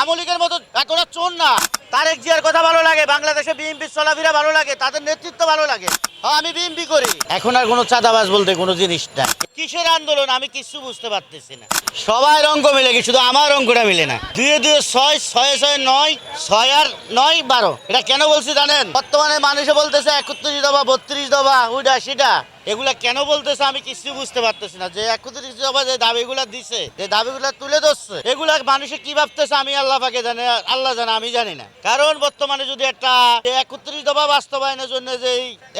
আমলিকের মতো এতটা চোর না। তারেক জিয়ার কথা ভালো লাগে বাংলাদেশে বিএনপি চলাফেরা ভালো লাগে তাদের নেতৃত্ব ভালো লাগে। হ্যাঁ আমি বিএনপি করি। এখন আর কোনো চাঁদাবাজ বলতে কোনো জিনিস নাই। কিসের আন্দোলন? আমি কিছু বুঝতে পারতেছি না। সবাই অঙ্ক মিলে কি শুধু আমার অঙ্কটা মিলে না। দুয়ে দুয়ে ছয় ছয় ছয় নয় ছয় আর নয় বারো। এটা কেন বলছি জানেন? বর্তমানে মানুষে বলতেছে একত্রিশ দফা বত্রিশ দফা উইটা সেটা এগুলা কেন বলতেছে আমি কিছু বুঝতে পারতেছি না। যে একত্রিশ দফা যে দাবিগুলা দিছে যে দাবিগুলা তুলে ধরছে এগুলা মানুষে কি ভাবতেছে আমি আল্লাহ পাকে জানি আল্লাহ জানে আমি জানি না। কারণ বর্তমানে যদি একটা একত্রিশ দফা বাস্তবায়নের জন্য যে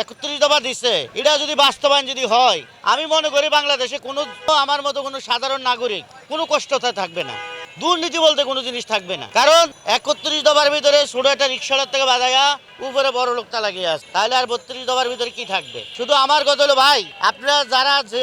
একত্রিশ দফা দিছে, এটা যদি বাস্তবায়ন যদি হয়, আমি মনে করি বাংলাদেশে কোনো, আমার মতো কোনো সাধারণ নাগরিক কোনো কষ্টতা থাকবে না। দুর্নীতি বলতে কোনো জিনিস থাকবে না। কারণ একত্রিশ দফার ভিতরে ছোট একটা রিক্সার থেকে বাজায়া উপরে বড় লোকটা লাগিয়ে আছে তাহলে আর বত্রিশ দফার ভিতরে কি থাকবে? শুধু আমার কথা হলো ভাই, আপনারা যারা যে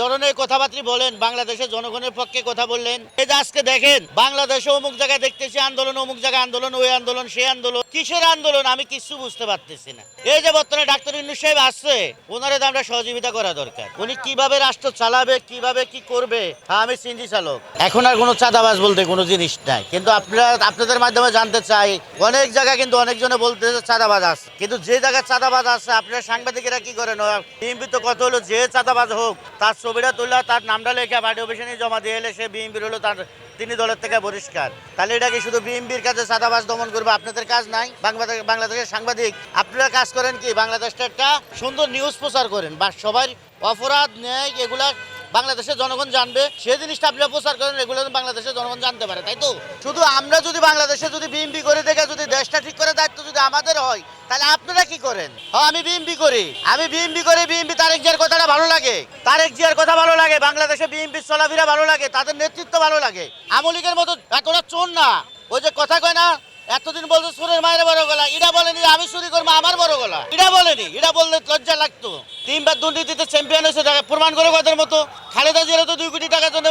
ধরনের কথাবার্তা বলেন, বাংলাদেশের জনগণের পক্ষে কথা বললেন, এই যে আজকে দেখেন, বাংলাদেশে অমুক জায়গায় দেখতেছি আন্দোলন, অমুক জায়গায় আন্দোলন, ওই আন্দোলন, সেই আন্দোলন, কিসের আন্দোলন আমি কিছু বুঝতে পারতেছি না। এই যে বর্তমানে ডাক্তার ইন্নুস সাহেব আসছে, ওনারে আমরা সহযোগিতা করা দরকার। উনি কীভাবে রাষ্ট্র চালাবে, কীভাবে কি করবে হ্যাঁ আমি সিঞ্জি চালক। এখন আর কোনো চাঁদাবাজ বলতে কোনো জিনিস নাই। কিন্তু আপনারা, আপনাদের মাধ্যমে জানতে চাই, অনেক জায়গায় কিন্তু অনেকজনে বলতেছে চাঁদাবাজ আছে। কিন্তু যে জায়গায় চাঁদাবাজ আছে, আপনারা সাংবাদিকেরা কি করেন? বিএনপি তো কত হলো, যে চাঁদাবাজ হোক, তার ছবিটা তুললে তার নামটা লেখা পার্টি অফিসে জমা দিয়ে এলে সে বিএনপির হলো তার তিনি দলের থেকে পরিষ্কার তাহলে এটা কি শুধু বিএনপির কাছে চাঁদাবাজ দমন করবে? আপনাদের কাজ নাই? বাংলাদেশ বাংলাদেশের সাংবাদিক, আপনারা কাজ করেন কি? বাংলাদেশটা একটা সুন্দর নিউজ প্রচার করেন। বা সবার অপরাধ, ন্যায়, এগুলা বাংলাদেশের জনগণ জানবে সেই জিনিসটা আপনারা প্রচার করেন এগুলো বাংলাদেশের জনগণ জানতে পারে তাই তো? শুধু আমরা যদি বাংলাদেশে যদি বিএমপি করে দেখে যদি দেশটা ঠিক করে দায়িত্ব যদি আমাদের হয় তাহলে আপনারা কি করেন? হ্যাঁ আমি বিএমপি করি। আমি বিএমপি করে বিএমপি তারেক জিয়ার কথাটা ভালো লাগে। তারেক জিয়ার কথা ভালো লাগে বাংলাদেশে বিএমপির চলাফেরা ভালো লাগে তাদের নেতৃত্ব ভালো লাগে। আমলিকের মতো এতটা চোর না। ওই যে কথা কয় না এতদিন বলছে সুরের মায়ের বড় গলা। এটা বলেনি আমি চুরি করব, আমার বড় গলা। এটা বলেনি। এটা বললে লজ্জা লাগতো। তিনবার দুর্নীতিতে চ্যাম্পিয়ন হয়েছে প্রমাণ করে ওদের মতো। খালেদা জিয়ার তো দুই কোটি টাকার জন্য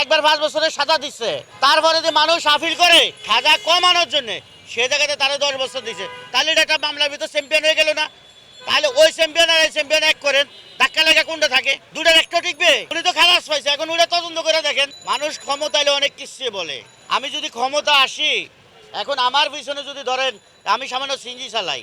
একবার পাঁচ বছরের সাজা দিচ্ছে। তারপরে যে মানুষ আপিল করে, সাজা কমানোর জন্য, সে জায়গাতে তারা দশ বছর দিচ্ছে তাহলে এটা একটা মামলার ভিতর চ্যাম্পিয়ন হয়ে গেল না? তাহলে ওই চ্যাম্পিয়ন আর এই চ্যাম্পিয়ন এক করেন। ধাক্কা লেগে কোনটা থাকে? দুটার একটা টিকবে। উনি তো খালাস পাইছে, এখন ওটা তদন্ত করে দেখেন। মানুষ ক্ষমতা এলে অনেক কিছু বলে। আমি যদি ক্ষমতা আসি এখন আমার পিছনে যদি ধরেন আমি সামান্য সিঞ্জি চালাই।